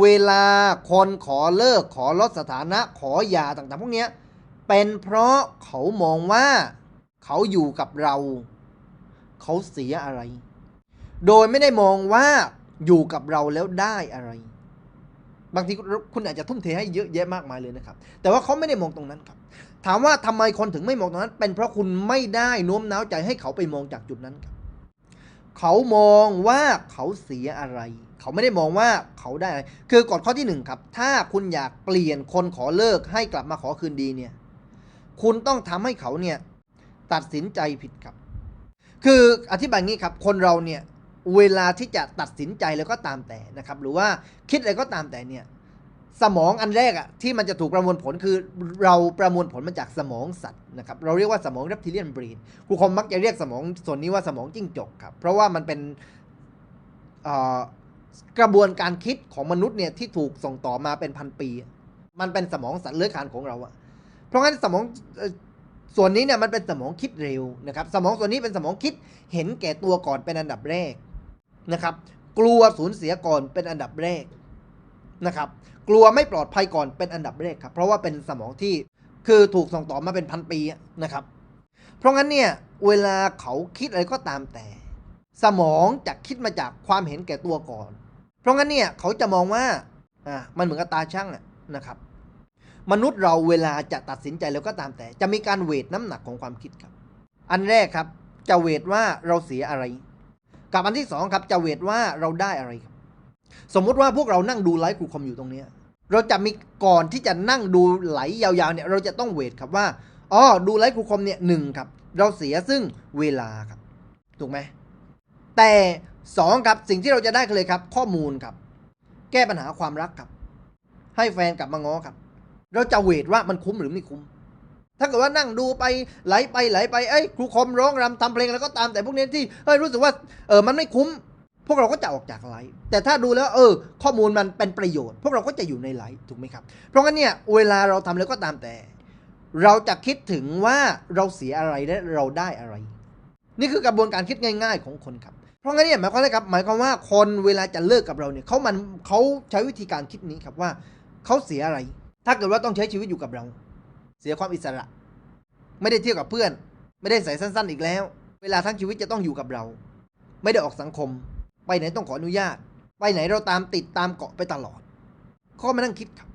เวลาคนขอเลิกขอลดสถานะขอหย่าต่างๆ พวกเนี้ยเป็นเพราะเขามองว่าเขาอยู่กับเรา เขาเสียอะไร โดยไม่ได้มองว่าอยู่กับเราแล้วได้อะไร บางทีคุณอาจจะทุ่มเทให้เยอะแยะมากมายเลยนะครับ แต่ว่าเขาไม่ได้มองตรงนั้นครับ ถามว่าทำไมคนถึงไม่มองตรงนั้น เป็นเพราะคุณไม่ได้โน้มน้าวใจให้เขาไปมองจากจุดนั้นครับ เขามองว่าเขาเสียอะไร เขาไม่ได้มองว่าเขาได้อะไรคือกฎข้อที่หนึ่งครับถ้าคุณอยากเปลี่ยนคนขอเลิกให้กลับมาขอคืนดีเนี่ยคุณต้องทำให้เขาเนี่ยตัดสินใจผิดครับ คืออธิบายงี้ครับ คนเราเนี่ยเวลาที่จะตัดสินใจแล้วก็ตามแต่นะครับ หรือว่าคิดอะไรก็ตามแต่เนี่ยสมองอันแรกอะที่มันจะถูกประมวลผลคือเราประมวลผลมาจากสมองสัตว์นะครับเราเรียกว่าสมอง reptilian brain ครูคมมักจะเรียกสมองส่วนนี้ว่าสมองจิ้งจกครับ เพราะว่ามันเป็นอ่อ กระบวนการคิดของมนุษย์เนี่ยที่ถูกส่งต่อมาเป็นพันปี มันเป็นสมองสัตว์เลื้อยคานของเราอะเพราะงั้นสมองส่วนนี้เนี่ยมันเป็นสมองคิดเร็วนะครับ สมองส่วนนี้เป็นสมองคิดเห็นแก่ตัวก่อนเป็นอันดับแรกนะครับ กลัวสูญเสียก่อนเป็นอันดับแรกนะครับ กลัวไม่ปลอดภัยก่อนเป็นอันดับแรกครับ เพราะว่าเป็นสมองที่คือถูกส่งต่อมาเป็นพันปีนะครับ เพราะงั้นเนี่ยเวลาเขาคิดอะไรก็ตามแต่ สมองจะคิดมาจากความเห็นแก่ตัวก่อน เพราะงั้นเนี่ยเขาจะมองว่าอ่ามันเหมือนกับตาช่างนะครับ มนุษย์เราเวลาจะตัดสินใจแล้วก็ตามแต่ จะมีการเวทน้ำหนักของความคิดครับ อันแรกครับจะเวทว่าเราเสียอะไร กับอันที่สองครับจะเวทว่าเราได้อะไรครับ สมมุติว่าพวกเรานั่งดูไลฟ์ครูคอมอยู่ตรงเนี้ยเราจะมีก่อนที่จะนั่งดูไหลยาวๆเนี่ยเราจะต้องเวทครับว่าอ๋อดูไลฟ์ครูคอมเนี่ยหนึ่งครับ เราเสียซึ่งเวลาครับถูกไหม แต่สองครับสิ่งที่เราจะได้คือเลยครับ ข้อมูลครับ แก้ปัญหาความรักครับ ให้แฟนกลับมาง้อครับ เราจะเวทว่ามันคุ้มหรือไม่คุ้ม ถ้าเกิดว่านั่งดูไปไหลไปไหลไปเอ้ยครูคอมร้องรำทำเพลงแล้วก็ตามแต่พวกนี้ที่เอ้ยรู้สึกว่าเออมันไม่คุ้ม พวกเราก็จะออกจากไลฟ์แต่ถ้าดูแล้วเออ ข้อมูลมันเป็นประโยชน์ พวกเราก็จะอยู่ในไลฟ์ถูกไหมครับ เพราะงั้นเนี่ยเวลาเราทำแล้วก็ตามแต่ เราจะคิดถึงว่าเราเสียอะไรและเราได้อะไร นี่คือกระบวนการคิดง่าย ๆ ของคนครับ เพราะงั้นเนี่ยหมายความว่าครับหมายความว่าคนเวลาจะเลิกกับเราเนี่ยเขามันเขาใช้วิธีการคิดนี้ครับว่าเขาเสียอะไร ถ้าเกิดว่าต้องใช้ชีวิตอยู่กับเรา เสียความอิสระ ไม่ได้เที่ยวกับเพื่อน ไม่ได้ใส่สั้น ๆ อีกแล้ว เวลาทั้งชีวิตจะต้องอยู่กับเรา ไม่ได้ออกสังคม ไปไหนต้องขออนุญาต ไปไหนเราตามติดตามเกาะไปตลอดเขาก็มานั่งคิดครับ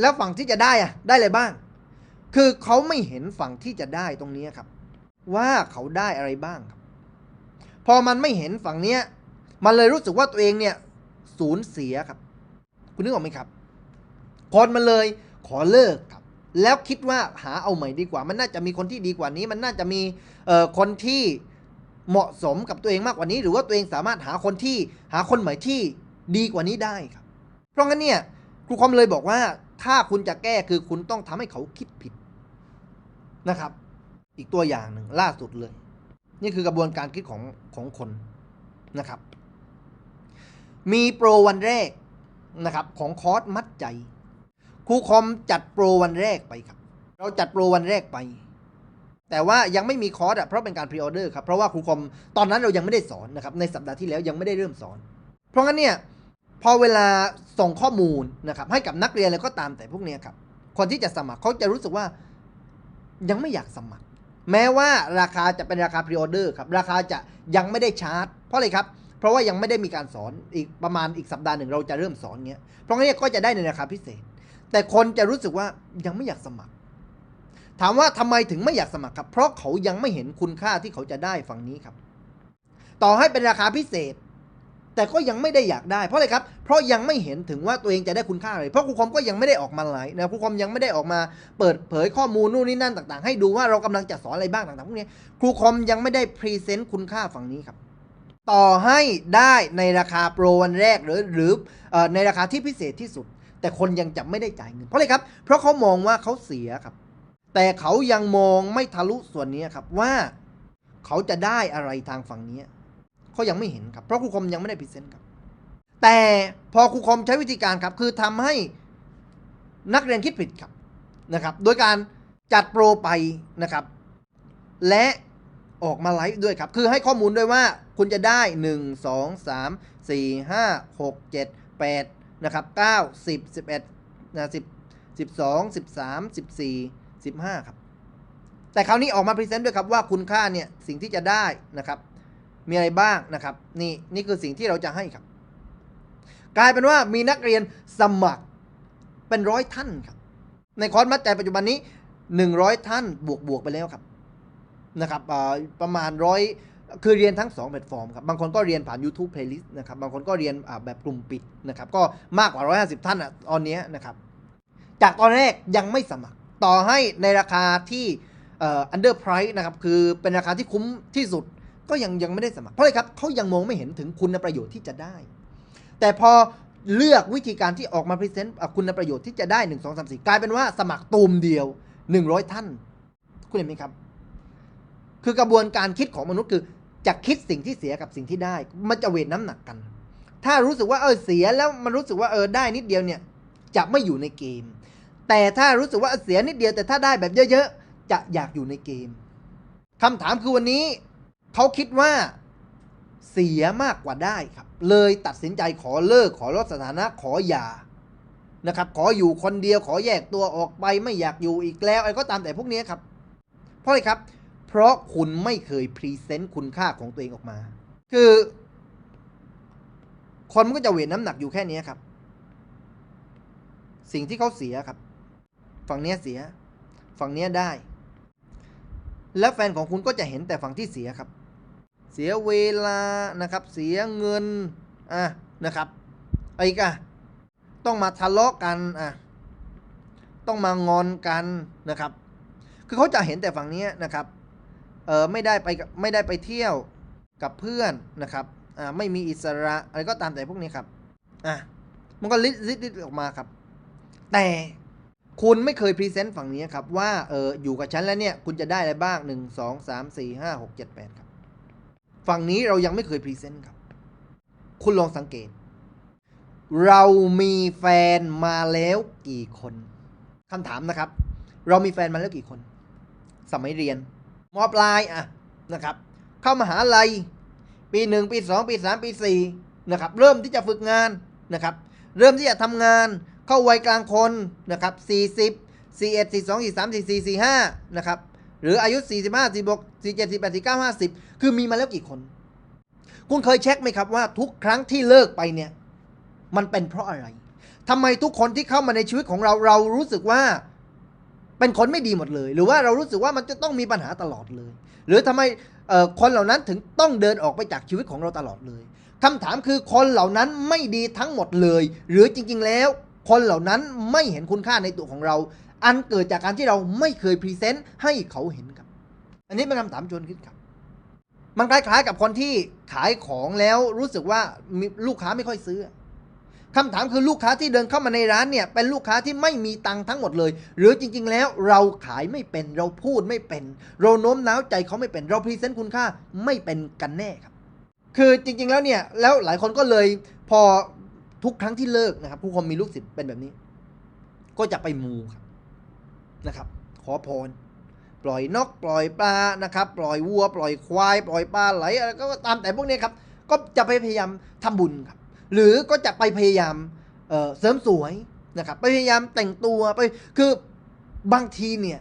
แล้วฝั่งที่จะได้อะได้อะไรบ้าง คือเขาไม่เห็นฝั่งที่จะได้ตรงนี้ครับ ว่าเขาได้อะไรบ้างครับ พอมันไม่เห็นฝั่งเนี้ย มันเลยรู้สึกว่าตัวเองเนี่ยสูญเสียครับ คุณนึกออกไหมครับ คนมันเลยขอเลิกครับ แล้วคิดว่าหาเอาใหม่ดีกว่า มันน่าจะมีคนที่ดีกว่านี้ มันน่าจะมีเอ่อคนที่เหมาะสมกับตัวเองมากกว่านี้ หรือว่าตัวเองสามารถหาคนที่หาคนใหม่ที่ดีกว่านี้ได้ครับ เพราะงั้นเนี่ยครูคอมเลยบอกว่าถ้าคุณจะแก้คือคุณต้องทำให้เขาคิดผิดนะครับ อีกตัวอย่างหนึ่งล่าสุดเลย นี่คือกระบวนการคิดของของคนนะครับ มีโปรวันแรกนะครับของคอร์สมัดใจครูคอมจัดโปรวันแรกไปครับ เราจัดโปรวันแรกไป แต่ว่ายังไม่มีคอร์สอะเพราะเป็นการพรีออเดอร์ครับเพราะว่าครูคอมตอนนั้นเรายังไม่ได้สอนนะครับในสัปดาห์ที่แล้วยังไม่ได้เริ่มสอน เพราะงั้นเนี่ยพอเวลาส่งข้อมูลนะครับให้กับนักเรียนอะไรก็ตามแต่พวกเนี้ยครับคนที่จะสมัครเขาจะรู้สึกว่ายังไม่อยากสมัคร แม้ว่าราคาจะเป็นราคาพรีออเดอร์ครับ ราคาจะยังไม่ได้ชาร์จ เพราะอะไรครับ เพราะว่ายังไม่ได้มีการสอนอีกประมาณอีกสัปดาห์หนึ่งเราจะเริ่มสอนเงี้ย เพราะงั้นก็จะได้ในราคาพิเศษ แต่คนจะรู้สึกว่ายังไม่อยากสมัคร ถามว่าทำไมถึงไม่อยากสมัครครับ เพราะเขายังไม่เห็นคุณค่าที่เขาจะได้ฝั่งนี้ครับ ต่อให้เป็นราคาพิเศษ แต่ก็ยังไม่ได้อยากได้เพราะอะไรครับ เพราะยังไม่เห็นถึงว่าตัวเองจะได้คุณค่าอะไร เพราะครูคอมก็ยังไม่ได้ออกมาไลฟ์นะครูคอมยังไม่ได้ออกมาเปิดเผยข้อมูลนู่นนี่นั่นต่าง ๆ ให้ดูว่าเรากำลังจะสอนอะไรบ้างต่างๆพวกนี้ครูคอมยังไม่ได้พรีเซนต์คุณค่าฝั่งนี้ครับต่อให้ได้ในราคาโปรวันแรกหรือหรือในราคาที่พิเศษที่สุด แต่คนยังจะไม่ได้จ่ายเงินเพราะอะไรครับ เพราะเขามองว่าเขาเสียครับ แต่เขายังมองไม่ทะลุส่วนนี้ครับว่าเขาจะได้อะไรทางฝั่งนี้ เขายังไม่เห็นครับเพราะครูคมยังไม่ได้พรีเซนต์ครับ แต่พอครูคมใช้วิธีการครับ คือทำให้นักเรียนคิดผิดครับนะครับ โดยการจัดโปรไปนะครับ และออกมาไลฟ์ด้วยครับ คือให้ข้อมูลด้วยว่าคุณจะได้ 1 2 3 4 5 6 7 8นะครับเก้าสิบสิบเอ็ดนะสิบสิบสองสิบสามสิบสี่สิบห้าครับ แต่คราวนี้ออกมาพรีเซนต์ด้วยครับว่าคุณค่าเนี่ยสิ่งที่จะได้นะครับ มีอะไรบ้างนะครับ นี่นี่คือสิ่งที่เราจะให้ครับ กลายเป็นว่ามีนักเรียนสมัครเป็นร้อยท่านครับ ในคอร์สมัดใจปัจจุบันนี้ 100 ท่านบวกบวกไปแล้วครับนะครับประมาณร้อยคือเรียนทั้ง 2 แพลตฟอร์มครับบางคนก็เรียนผ่าน YouTube Playlist นะครับบางคนก็เรียนแบบกลุ่มปิดนะครับก็มากกว่า 150 ท่านอะตอนนี้นะครับจากตอนแรกยังไม่สมัครต่อให้ในราคาที่อ่อ under price นะครับคือเป็นราคาที่คุ้มที่สุด ก็ยังยังไม่ได้สมัครเพราะอะไรครับเขายังมองไม่เห็นถึงคุณประโยชน์ที่จะได้ แต่พอเลือกวิธีการที่ออกมาพรีเซนต์คุณประโยชน์ที่จะได้ 1 2 3 4 กลายเป็นว่าสมัครตูมเดียว 100 ท่าน คุณเห็นไหมครับ คือกระบวนการคิดของมนุษย์คือจะคิดสิ่งที่เสียกับสิ่งที่ได้ มันจะเวทน้ำหนักกัน ถ้ารู้สึกว่าเออเสียแล้วมันรู้สึกว่าเออได้นิดเดียวเนี่ยจะไม่อยู่ในเกม แต่ถ้ารู้สึกว่าเสียนิดเดียวแต่ถ้าได้แบบเยอะๆจะอยากอยู่ในเกมคำถามคือวันนี้ เขาคิดว่าเสียมากกว่าได้ครับ เลยตัดสินใจขอเลิกขอลดสถานะขอหย่านะครับ ขออยู่คนเดียวขอแยกตัวออกไปไม่อยากอยู่อีกแล้วอะไรก็ตามแต่พวกนี้ครับ เพราะอะไรครับ เพราะคุณไม่เคยพรีเซนต์คุณค่าของตัวเองออกมา คือ คนมันก็จะเวทน้ำหนักอยู่แค่นี้ครับ สิ่งที่เขาเสียครับ ฝั่งนี้เสีย ฝั่งนี้ได้ แล้วแฟนของคุณก็จะเห็นแต่ฝั่งที่เสียครับ เสียเวลานะครับ เสียเงินอะนะครับไอ้กอะต้องมาทะเลาะกันอะต้องมางอนกันนะครับ คือเขาจะเห็นแต่ฝั่งนี้นะครับเออไม่ได้ไปไม่ได้ไปเที่ยวกับเพื่อนนะครับอ่าไม่มีอิสระอะไรก็ตามแต่พวกนี้ครับอะมันก็ลิดลิดลิดออกมาครับ แต่คุณไม่เคยพรีเซนต์ฝั่งนี้ครับว่าเอออยู่กับฉันแล้วเนี่ย คุณจะได้อะไรบ้างหนึ่งสองสามสี่ห้าหกเจ็ดแปดครับ ฝั่งนี้เรายังไม่เคยพรีเซนต์ครับ คุณลองสังเกต เรามีแฟนมาแล้วกี่คนคำถามนะครับ เรามีแฟนมาแล้วกี่คน สมัยเรียน มอปลายอะนะครับ เข้ามหาลัย ปีหนึ่งปีสองปีสามปีสี่นะครับ เริ่มที่จะฝึกงานนะครับ เริ่มที่จะทำงาน เข้าวัยกลางคนนะครับสี่สิบสี่เอ็ดสี่สองสี่สามสี่สี่สี่ห้านะครับ หรืออายุ 45 46 47 48 49 50 คือมีมาแล้วกี่คน คุณเคยเช็คไหมครับว่าทุกครั้งที่เลิกไปเนี่ย มันเป็นเพราะอะไรทำไมทุกคนที่เข้ามาในชีวิตของเราเรารู้สึกว่าเป็นคนไม่ดีหมดเลย หรือว่าเรารู้สึกว่ามันจะต้องมีปัญหาตลอดเลย หรือทำไมคนเหล่านั้นถึงต้องเดินออกไปจากชีวิตของเราตลอดเลยคำถามคือคนเหล่านั้นไม่ดีทั้งหมดเลย หรือจริง ๆ แล้ว คนเหล่านั้นไม่เห็นคุณค่าในตัวของเรา อันเกิดจากการที่เราไม่เคยพรีเซนต์ให้เขาเห็นครับ อันนี้เป็นคำถามชวนคิดครับ มันคล้ายๆกับคนที่ขายของแล้วรู้สึกว่าลูกค้าไม่ค่อยซื้อคำถามคือลูกค้าที่เดินเข้ามาในร้านเนี่ยเป็นลูกค้าที่ไม่มีตังค์ทั้งหมดเลย หรือจริง ๆ แล้วเราขายไม่เป็นเราพูดไม่เป็น เราโน้มน้าวใจเขาไม่เป็นเราพรีเซนต์คุณค่าไม่เป็นกันแน่ครับ คือจริง ๆ แล้วเนี่ยแล้วหลายคนก็เลยพอทุกครั้งที่เลิกนะครับผู้คนมีลูกศิษย์เป็นแบบนี้ ก็จะไปมูครับ นะครับ ขอพร ปล่อยนกปล่อยปลานะครับ ปล่อยวัว ปล่อยควาย ปล่อยปลาไหลอะไรก็ตามแต่พวกนี้ครับ ก็จะไปพยายามทำบุญครับ หรือก็จะไปพยายามเเสริมสวยนะครับไปพยายามแต่งตัวไป คือบางทีเนี่ย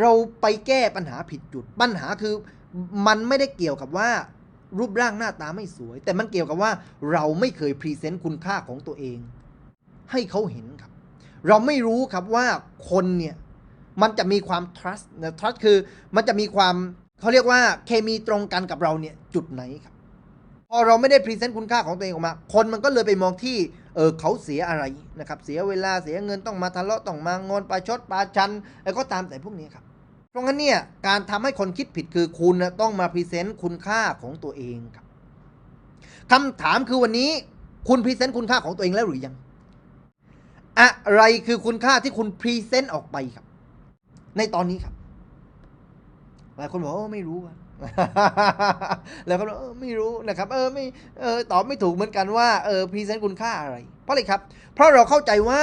เราไปแก้ปัญหาผิดจุด ปัญหาคือมันไม่ได้เกี่ยวกับว่ารูปร่างหน้าตาไม่สวย แต่มันเกี่ยวกับว่าเราไม่เคยพรีเซนต์คุณค่าของตัวเอง ให้เขาเห็นครับ เราไม่รู้ครับว่าคนเนี่ย มันจะมีความ trust นะ trust คือมันจะมีความเขาเรียกว่าเคมีตรงกันกับเราเนี่ยจุดไหนครับ พอเราไม่ได้พรีเซนต์คุณค่าของตัวเองออกมา คนมันก็เลยไปมองที่เออเขาเสียอะไรนะครับ เสียเวลาเสียเงินต้องมาทะเลาะต้องมางอนปลาชดปลาชันอะไรก็ตามแต่พวกนี้ครับเพราะงั้นเนี่ยการทำให้คนคิดผิดคือคุณนะต้องมาพรีเซนต์คุณค่าของตัวเองครับคำถามคือวันนี้คุณพรีเซนต์คุณค่าของตัวเองแล้วหรือยัง อะไรคือคุณค่าที่คุณพรีเซนต์ออกไปครับ ในตอนนี้ครับ หลายคนบอกว่าไม่รู้อะแล้วก็บอกเออไม่รู้นะครับ เออไม่เออตอบไม่ถูกเหมือนกันว่าเออพรีเซนต์คุณค่าอะไร เพราะอะไรครับ เพราะเราเข้าใจว่า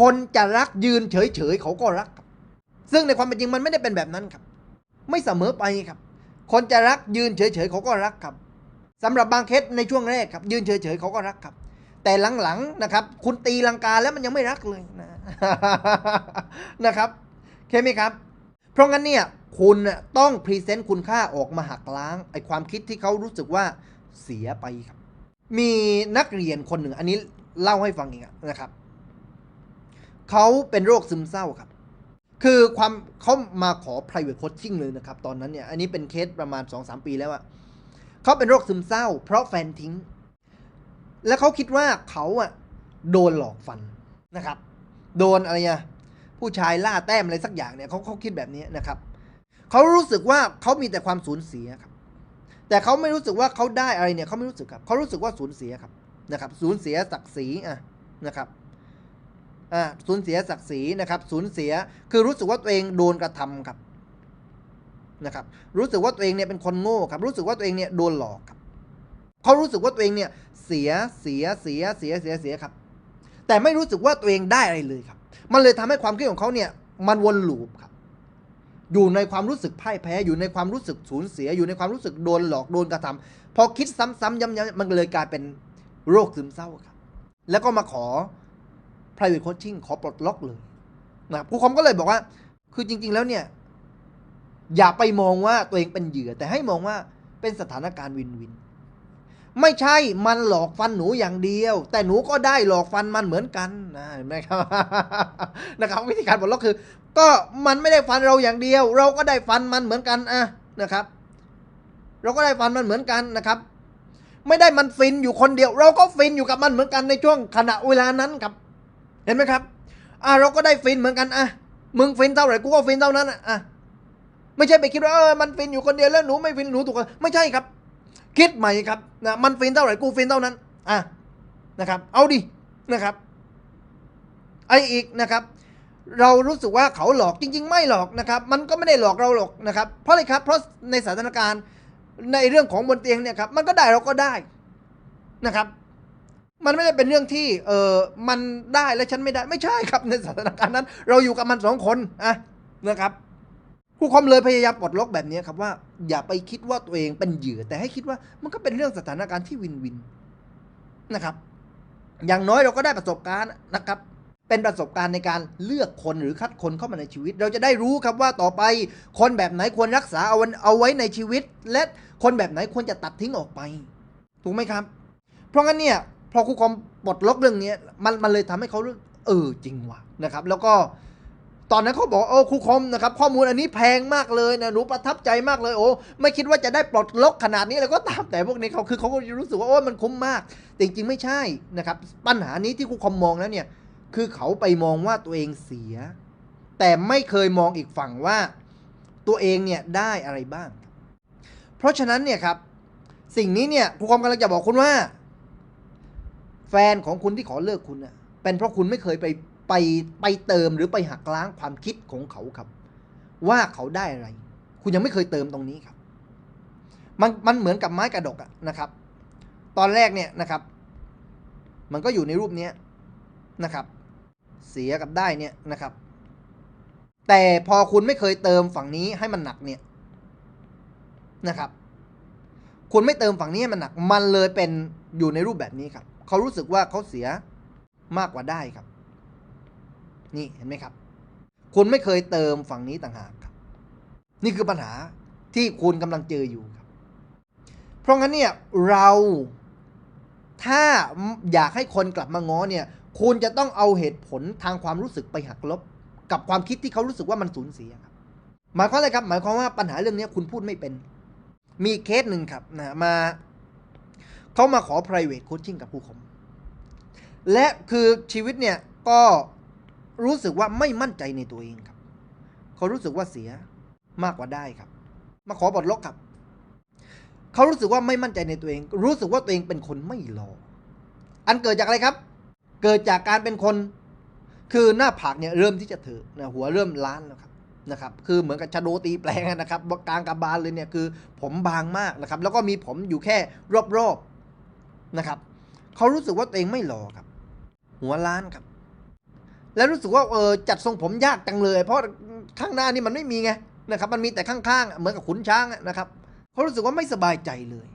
คนจะรักยืนเฉยๆเขาก็รักครับซึ่งในความเป็นจริงมันไม่ได้เป็นแบบนั้นครับ ไม่เสมอไปครับ คนจะรักยืนเฉยๆเขาก็รักครับสำหรับบางเคสในช่วงแรกครับ ยืนเฉยๆเขาก็รักครับ แต่หลังๆนะครับ คุณตีลังกาแล้วมันยังไม่รักเลยนะนะครับ เข้าไหมครับ เพราะงั้นเนี่ยคุณต้องพรีเซนต์คุณค่าออกมาหักล้างไอความคิดที่เขารู้สึกว่าเสียไปครับ มีนักเรียนคนหนึ่งอันนี้เล่าให้ฟังเองนะครับ เขาเป็นโรคซึมเศร้าครับ คือความเขามาขอ private coaching เลยนะครับ ตอนนั้นเนี่ย อันนี้เป็นเคสประมาณ 2-3 ปีแล้วอะเขาเป็นโรคซึมเศร้า เพราะแฟนทิ้ง แล้วเขาคิดว่าเขาอะโดนหลอกฟันนะครับ โดนอะไรอะ ผู้ชายล่าแต้มอะไรสักอย่างเนี่ยเขาเขาคิดแบบนี้นะครับเขารู้สึกว่าเขามีแต่ความสูญเสียครับ แต่เขาไม่รู้สึกว่าเขาได้อะไรเนี่ยเขาไม่รู้สึกครับเขารู้สึกว่าสูญเสียครับนะครับ สูญเสียศักดิ์ศรีอะนะครับอ่าสูญเสียศักดิ์ศรีนะครับ สูญเสียคือรู้สึกว่าตัวเองโดนกระทำครับนะครับ รู้สึกว่าตัวเองเนี่ยเป็นคนโง่ครับ รู้สึกว่าตัวเองเนี่ยโดนหลอกครับเขารู้สึกว่าตัวเองเนี่ยเสียเสียเสียเสียเสียเสียครับ แต่ไม่รู้สึกว่าตัวเองได้อะไรเลยครับ มันเลยทำให้ความคิดของเขาเนี่ยมันวนลูปครับ อยู่ในความรู้สึกพ่ายแพ้ อยู่ในความรู้สึกสูญเสีย อยู่ในความรู้สึกโดนหลอกโดนกระทำพอคิดซ้ำๆย้ำๆมันเลยกลายเป็นโรคซึมเศร้าครับ แล้วก็มาขอ private coaching ขอปลดล็อกเลยนะครับครูคอมก็เลยบอกว่า คือจริง ๆ แล้วเนี่ย อย่าไปมองว่าตัวเองเป็นเหยื่อ แต่ให้มองว่าเป็นสถานการณ์วินวิน ไม่ใช่มันหลอกฟันหนูอย่างเดียว แต่หนูก็ได้หลอกฟันมันเหมือนกันนะเห็นไหมครับนะครับวิธีการปลดล็อกคือ ก็มันไม่ได้ฟันเราอย่างเดียว เราก็ได้ฟันมันเหมือนกันอะนะครับ เราก็ได้ฟันมันเหมือนกันนะครับ ไม่ได้มันฟินอยู่คนเดียว เราก็ฟินอยู่กับมันเหมือนกันในช่วงขณะเวลานั้นครับ เห็นไหมครับ อะเราก็ได้ฟินเหมือนกันอะมึงฟินเท่าไหร่กูก็ฟินเท่านั้นอะไม่ใช่ไปคิดว่าเออมันฟินอยู่คนเดียวแล้วหนูไม่ฟินหนูถูกกว่าไม่ใช่ครับ คิดใหม่ครับนะมันฟินเท่าไหร่กูฟินเท่านั้นอะนะครับ เอาดินะครับ ไออีกนะครับ เรารู้สึกว่าเขาหลอกจริง ๆ ไม่หลอกนะครับ มันก็ไม่ได้หลอกเราหรอกนะครับ เพราะอะไรครับ เพราะในสถานการณ์ในเรื่องของบนเตียงเนี่ยครับ มันก็ได้เราก็ได้นะครับ มันไม่ได้เป็นเรื่องที่ เออมันได้และฉันไม่ได้ไม่ใช่ครับ ในสถานการณ์นั้น เราอยู่กับมันสองคนอะนะครับ ครูคอมเลยพยายามปลดล็อกแบบนี้ครับว่าอย่าไปคิดว่าตัวเองเป็นเหยื่อ แต่ให้คิดว่ามันก็เป็นเรื่องสถานการณ์ที่วินวินนะครับ อย่างน้อยเราก็ได้ประสบการณ์นะครับเป็นประสบการณ์ในการเลือกคนหรือคัดคนเข้ามาในชีวิต เราจะได้รู้ครับว่าต่อไป คนแบบไหนควรรักษาเอาไว้เอาไว้ในชีวิต และคนแบบไหนควรจะตัดทิ้งออกไป ถูกไหมครับ เพราะงั้นเนี่ยพอครูคอมปลดล็อกเรื่องนี้มันมันเลยทำให้เขารู้เออจริงว่ะนะครับ แล้วก็ ตอนนั้นเขาบอกโอ้ครูคอมนะครับข้อมูลอันนี้แพงมากเลยนะหนูประทับใจมากเลยโอ้ไม่คิดว่าจะได้ปลดล็อกขนาดนี้แล้วก็ตามแต่พวกนี้เขาคือเขาก็รู้สึกว่าโอ้มันคุ้มมาก แต่จริงๆไม่ใช่นะครับปัญหานี้ที่ครูคอมมองแล้วเนี่ยคือเขาไปมองว่าตัวเองเสีย แต่ไม่เคยมองอีกฝั่งว่าตัวเองเนี่ยได้อะไรบ้าง เพราะฉะนั้นเนี่ยครับสิ่งนี้เนี่ยครูคอมกำลังจะบอกคุณว่า แฟนของคุณที่ขอเลิกคุณเป็นเพราะคุณไม่เคยไป ไปไปเติมหรือไปหักล้างความคิดของเขาครับ ว่าเขาได้อะไร คุณยังไม่เคยเติมตรงนี้ครับ มันมันเหมือนกับไม้กระดกอะนะครับ ตอนแรกเนี่ยนะครับ มันก็อยู่ในรูปนี้นะครับ เสียกับได้เนี่ยนะครับ แต่พอคุณไม่เคยเติมฝั่งนี้ให้มันหนักเนี่ยนะครับ คุณไม่เติมฝั่งนี้ให้มันหนัก มันเลยเป็นอยู่ในรูปแบบนี้ครับ เขารู้สึกว่าเขาเสียมากกว่าได้ครับ นี่เห็นไหมครับ คุณไม่เคยเติมฝั่งนี้ต่างหากครับ นี่คือปัญหาที่คุณกำลังเจออยู่ครับ เพราะงั้นเนี่ยเราถ้าอยากให้คนกลับมาง้อเนี่ย คุณจะต้องเอาเหตุผลทางความรู้สึกไปหักลบ กับความคิดที่เขารู้สึกว่ามันสูญเสียครับ หมายความอะไรครับ หมายความว่าปัญหาเรื่องนี้คุณพูดไม่เป็น มีเคสหนึ่งครับนะมาเขามาขอ private coaching กับผู้คมและคือชีวิตเนี่ยก็ รู้สึกว่าไม่มั่นใจในตัวเองครับ เขารู้สึกว่าเสียมากกว่าได้ครับ มาขอปลดล็อกครับ เขารู้สึกว่าไม่มั่นใจในตัวเอง รู้สึกว่าตัวเองเป็นคนไม่หล่ออันเกิดจากอะไรครับ เกิดจากการเป็นคนคือหน้าผากเนี่ยเริ่มที่จะเถอะนะหัวเริ่มล้านแล้วครับนะครับ คือเหมือนกับชะโดตีแปลงนะครับกลางกระบาลเลยเนี่ยคือ ผมบางมากนะครับ แล้วก็มีผมอยู่แค่รอบๆนะครับ เขารู้สึกว่าตัวเองไม่หล่อครับ หัวล้านครับ แล้วรู้สึกว่าเออจัดทรงผมยากจังเลย เพราะข้างหน้านี่มันไม่มีไงนะครับ มันมีแต่ข้างๆเหมือนกับขุนช้างนะครับเขารู้สึกว่าไม่สบายใจเลย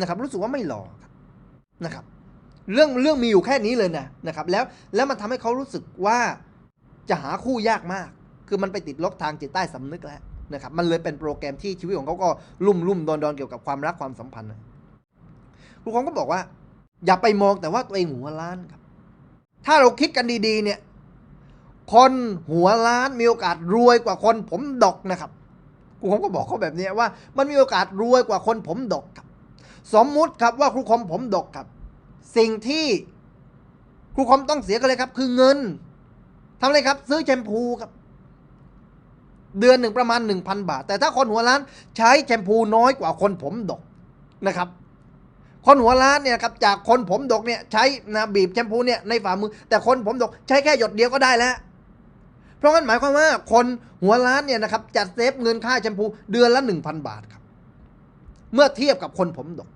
นะครับ รู้สึกว่าไม่หล่อนะครับ เรื่องเรื่องมีอยู่แค่นี้เลยนะนะครับ แล้วแล้วมันทำให้เขารู้สึกว่าจะหาคู่ยากมาก คือมันไปติดล็อกทางจิตใต้สำนึกแล้วนะครับ มันเลยเป็นโปรแกรมที่ชีวิตของเขาก็ลุ่มลุ่มดอนดอนเกี่ยวกับความรักความสัมพันธ์ครูคองก็บอกว่า อย่าไปมองแต่ว่าตัวเองหัวล้านครับ ถ้าเราคิดกันดีๆเนี่ย คนหัวล้านมีโอกาสรวยกว่าคนผมดกนะครับครูคมก็บอกเขาแบบนี้ว่า มันมีโอกาสรวยกว่าคนผมดกครับ สมมุติครับว่าครูคมผมดกครับ สิ่งที่ครูคมต้องเสียกันเลยครับ คือเงินทำอะไรครับ ซื้อแชมพูครับ เดือนหนึ่งประมาณ 1,000 บาท แต่ถ้าคนหัวล้านใช้แชมพูน้อยกว่าคนผมดกนะครับ คนหัวล้านเนี่ยครับจากคนผมดกเนี่ยใช้นะบีบแชมพูเนี่ยในฝ่ามือ แต่คนผมดกใช้แค่หยดเดียวก็ได้แล้ว ราะงั้นหมายความว่าคนหัวล้านเนี่ยนะครับจัดเซฟเงินค่าแชมพูเดือนละ 1,000 บาทครับ เมื่อเทียบกับคนผมดก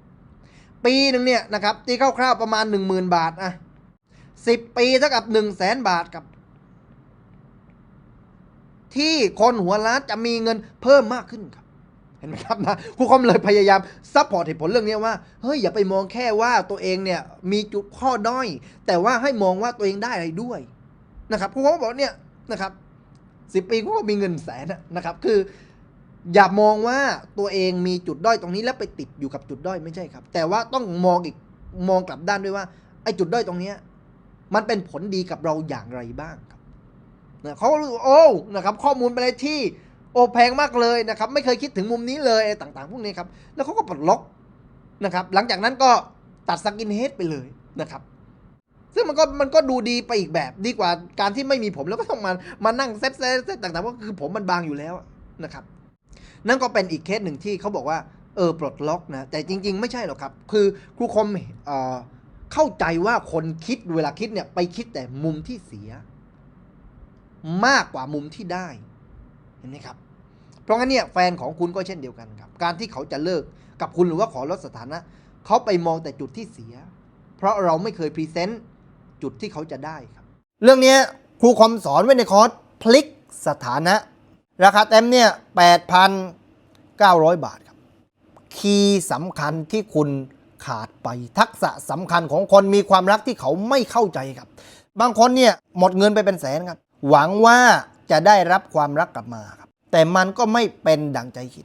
ปีหนึ่งเนี่ยนะครับตีคร่าวๆประมาณ 10,000 บาทอะสิบปีเท่ากับ1 0 0 0 0แสนบาทครับ ที่คนหัวล้านจะมีเงินเพิ่มมากขึ้นครับ เห็นไหมครับนะครูคอมเลยพยายามซัพพอร์ตเหตุผลเรื่องนี้ว่าเฮ้ยอย่าไปมองแค่ว่าตัวเองเนี่ยมีจุดข้อด้อย แต่ว่าให้มองว่าตัวเองได้อะไรด้วยนะครับครูคอมบอกเนี่ย นะครับสิบปีเขาก็มีเงินแสนนะครับ คือ อย่ามองว่าตัวเองมีจุดด้อยตรงนี้แล้วไปติดอยู่กับจุดด้อยไม่ใช่ครับ แต่ว่าต้องมองอีกมองกลับด้านด้วยว่าไอ้จุดด้อยตรงเนี้ยมันเป็นผลดีกับเราอย่างไรบ้างครับนะเขาก็รู้โอ้นะครับ ข้อมูลเป็นอะไรที่โอ้แพงมากเลยนะครับ ไม่เคยคิดถึงมุมนี้เลยอะไรต่างๆ พวกนี้ครับ แล้วเขาก็ปลดล็อกนะครับ หลังจากนั้นก็ตัดสกินเฮดไปเลยนะครับ ซึ่งมันก็มันก็ดูดีไปอีกแบบดีกว่าการที่ไม่มีผมแล้วก็ต้องมามานั่งเซตเซตเซตต่างๆว่าคือผมมันบางอยู่แล้วนะครับ นั่นก็เป็นอีกเคสหนึ่งที่เขาบอกว่าเออปลดล็อกนะแต่จริง ๆ ไม่ใช่หรอกครับ คือครูคมเอ่อเข้าใจว่าคนคิดเวลาคิดเนี่ยไปคิดแต่มุมที่เสีย มากกว่ามุมที่ได้เห็นไหมครับ เพราะงั้นเนี่ยแฟนของคุณก็เช่นเดียวกันครับ การที่เขาจะเลิกกับคุณหรือว่าขอลดสถานะเขาไปมองแต่จุดที่เสีย เพราะเราไม่เคยพรีเซนต์ จุดที่เขาจะได้ครับ เรื่องนี้ครูคอมสอนไว้ในคอร์สพลิกสถานะ ราคาเต็มเนี่ย 8,900 บาทครับ คีย์สำคัญที่คุณขาดไปทักษะสำคัญของคนมีความรักที่เขาไม่เข้าใจครับ บางคนเนี่ยหมดเงินไปเป็นแสนครับ หวังว่าจะได้รับความรักกลับมาครับ แต่มันก็ไม่เป็นดังใจคิด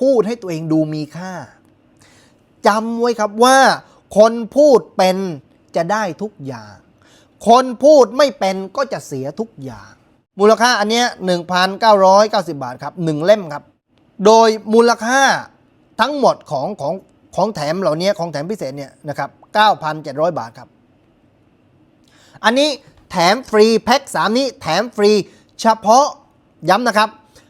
พูดให้ตัวเองดูมีค่าจำไว้ครับว่า คนพูดเป็นจะได้ทุกอย่าง คนพูดไม่เป็นก็จะเสียทุกอย่าง มูลค่าอันเนี้ย1,990 บาทครับ1เล่มครับ โดยมูลค่าทั้งหมดของของของแถมเหล่านี้ของแถมพิเศษเนี่ยนะครับ9,700 บาทครับ อันนี้แถมฟรีแพ็ค3 นี้แถมฟรีเฉพาะย้ำนะครับ